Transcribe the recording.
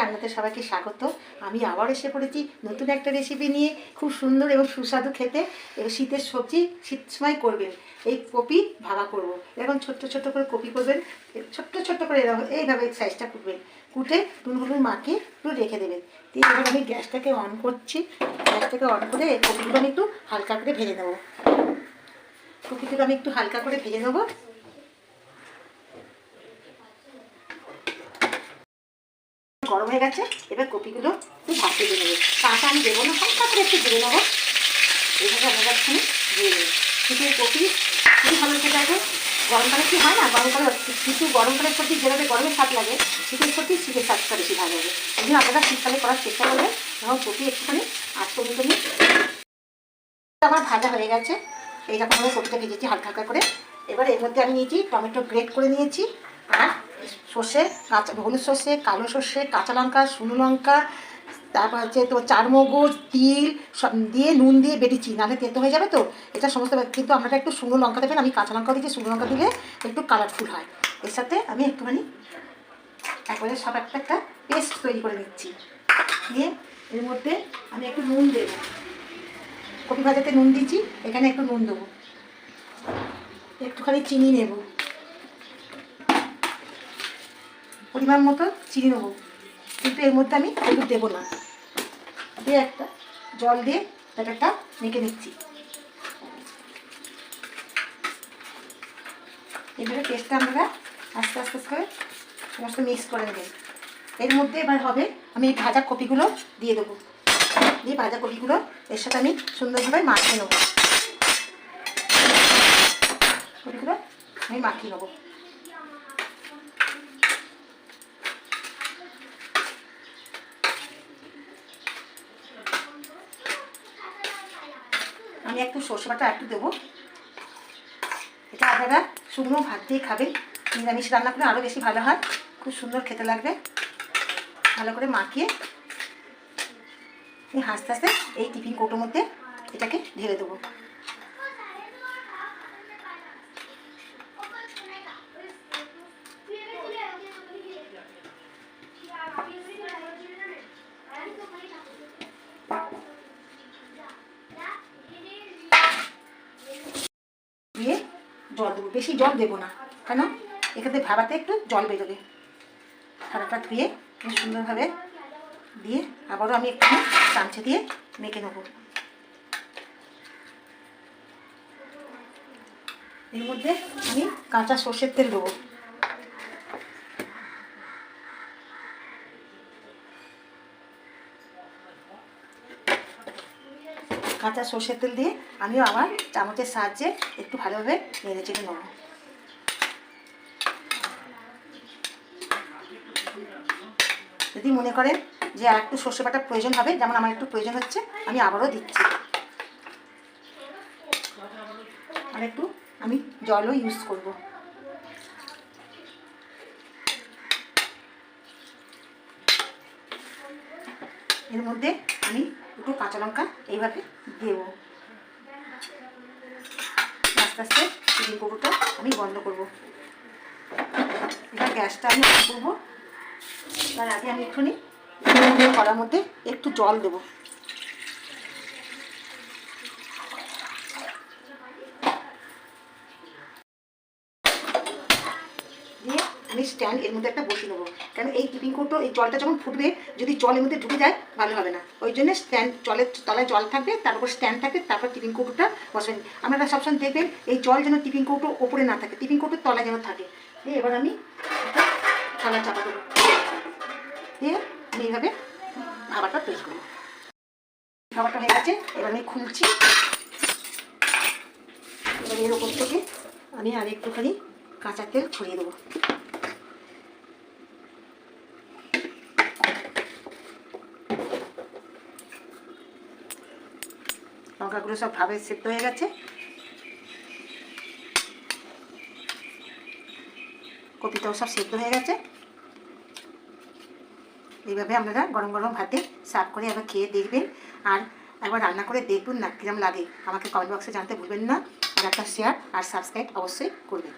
রান্নাতে সবাইকে স্বাগত। আমি আবার এসে পড়েছি নতুন একটা রেসিপি নিয়ে, খুব সুন্দর এবং সুস্বাদু খেতে। এবার শীতের সবজি শীত সময় করবেন। এই কপি ভাগা করব। এরকম ছোট্ট ছোট্ট করে কপি করবেন। ছোট্ট ছোট্ট করে এরকম এইভাবে সাইজটা কুটবেন। কুটে নুন হলুদ মাখিয়ে একটু রেখে দেবেন। দিয়ে এবার আমি গ্যাসটাকে অন করছি। গ্যাসটাকে অন করে এই কপিগুলো আমি একটু হালকা করে ভেজে নেব। কপিগুলো আমি একটু হালকা করে ভেজে নেব। গরম হয়ে গেছে, এবার কপিগুলো একটু ভাপিয়ে দিয়ে নেবে কাঁচা আমি দেবো না, হালকা করে একটু দিয়ে নেব। এইভাবে আমি একটুখানি দিয়ে দেবো। শীতের কপি খুবই ভালো খেতে লাগে গরমকালে কি হয় না গরমকালে কিছু গরমকালের সবজি যেভাবে গরমের স্বাদ লাগে শীতের সবজি শীতের স্বাদটা বেশি ভালো লাগে। এই আপনারা শীতকালে করার চেষ্টা করবেন এবং কপি একটুখানি আস্ত মতো নিয়ে আমার ভাজা হয়ে গেছে। এইরকমভাবে কপিটা ভেজেছি হালকা হালকা করে। এবার এর মধ্যে আমি নিয়েছি টমেটো গ্রেট করে নিয়েছি, আর সর্ষে, কাঁচা হলুদ সর্ষে, কালো সর্ষে, কাঁচা লঙ্কা, শুকনো লঙ্কা, তারপর হচ্ছে তো চারমগজ, তিল, সব দিয়ে নুন দিয়ে বেটেছি, নাহলে তেতো হয়ে যাবে তো? এটা সমস্ত কিন্তু আপনারা একটু শুকনো লঙ্কা দেবেন, আমি কাঁচা লঙ্কা দিয়েছি শুকনো লঙ্কা দিলে একটু কালারফুল হয়। এর সাথে আমি একটুখানি একবারে সব একটা একটা পেস্ট তৈরি করে নিচ্ছি। দিয়ে এর মধ্যে আমি একটু নুন দেবো। কপি ভাজাতে নুন দিচ্ছি এখানে একটু নুন দেবো। একটুখানি চিনি নেব। পরিমাণ মতো চিনি নেব কিন্তু এর মধ্যে আমি হলুদ দেবো না। দিয়ে একটা জল দিয়ে ব্যাটারটা মেখে নিচ্ছি। এবারে পেস্টটা আমরা আস্তে আস্তে করে সমস্ত মিক্স করে নেবেন এর মধ্যে এবার হবে আমি এই ভাজা কপিগুলো দিয়ে দেবো। দিয়ে ভাজা কপিগুলো এর সাথে আমি সুন্দরভাবে মাখিয়ে নেব। কপিগুলো আমি মাখিয়ে নেব। একটু সর্ষে বাটা একটু দেবো। এটা আপনারা শুকনো ভাত দিয়ে খাবেন। নিরামিষ রান্না করে আরও বেশি ভালো হয়। খুব সুন্দর খেতে লাগবে। ভালো করে মাখিয়ে আমি আস্তে হাসতে এই টিফিন কৌটোর মধ্যে এটাকে ঢেলে দেবো। দিয়ে জল দেবো। বেশি জল দেবো না, কেন? এখানে ভাবাতে একটু জল বেরোবে। ভাড়াটা ধুয়ে সুন্দরভাবে দিয়ে আবারও আমি একটু চামচে দিয়ে মেখে নেব। এর মধ্যে আমি কাঁচা সর্ষের তেল দেবো। কাঁচা সর্ষের তেল দিয়ে আমিও আমার চামচের সাহায্যে একটু ভালোভাবে নেড়ে চেড়ে নেব। যদি মনে করেন যে আর একটু সর্ষে বাটার প্রয়োজন হবে, যেমন আমার একটু প্রয়োজন হচ্ছে, আমি আবারও দিচ্ছি। আর একটু আমি জলও ইউজ করব। এর মধ্যে আমি দুটো কাঁচা লঙ্কা এইভাবে দেব। আস্তে আস্তে চিকেন কুকুরটা আমি বন্ধ করব। এবার গ্যাসটা আমি অন করব। তার আগে আমি একটুখানি কড়ার মধ্যে একটু জল দেবো দিয়ে আমি স্ট্যান্ড এর মধ্যে একটা বসিয়ে নেব। কারণ এই টিফিন কৌটো এই জলটা যখন ফুটবে, যদি জল এর মধ্যে ঢুকে যায়, ভালো হবে না। ওই জন্য স্ট্যান্ড জলের তলায় জল থাকবে, তার উপর স্ট্যান্ড থাকবে তারপর টিফিন কৌটোটা বসবেন আপনারা সবসময় দেখবেন, এই জল যেন টিফিন কৌটো ওপরে না থাকে টিফিন কৌটোর তলায় যেন থাকে। দিয়ে এবার আমি থালা চাপা দেবো। দিয়ে আমি এইভাবে খাবারটা তৈরি করব। খাবারটা হয়ে গেছে, এবার আমি খুলছি। এবার এর ওপর থেকে আমি আর একটুখানি কাঁচা তেল ছড়িয়ে দেবো। লঙ্কাগুলো সব ভাবে সেদ্ধ হয়ে গেছে। কপিটাও সব সেদ্ধ হয়ে গেছে। এইভাবে আপনারা গরম গরম ভাতে সার্ভ করে একবার খেয়ে দেখবেন। আর একবার রান্না করে দেখবেন না, কিরম লাগে। আমাকে কমেন্ট বক্সে জানতে ভুলবেন না। আর একটা শেয়ার আর সাবস্ক্রাইব অবশ্যই করবেন।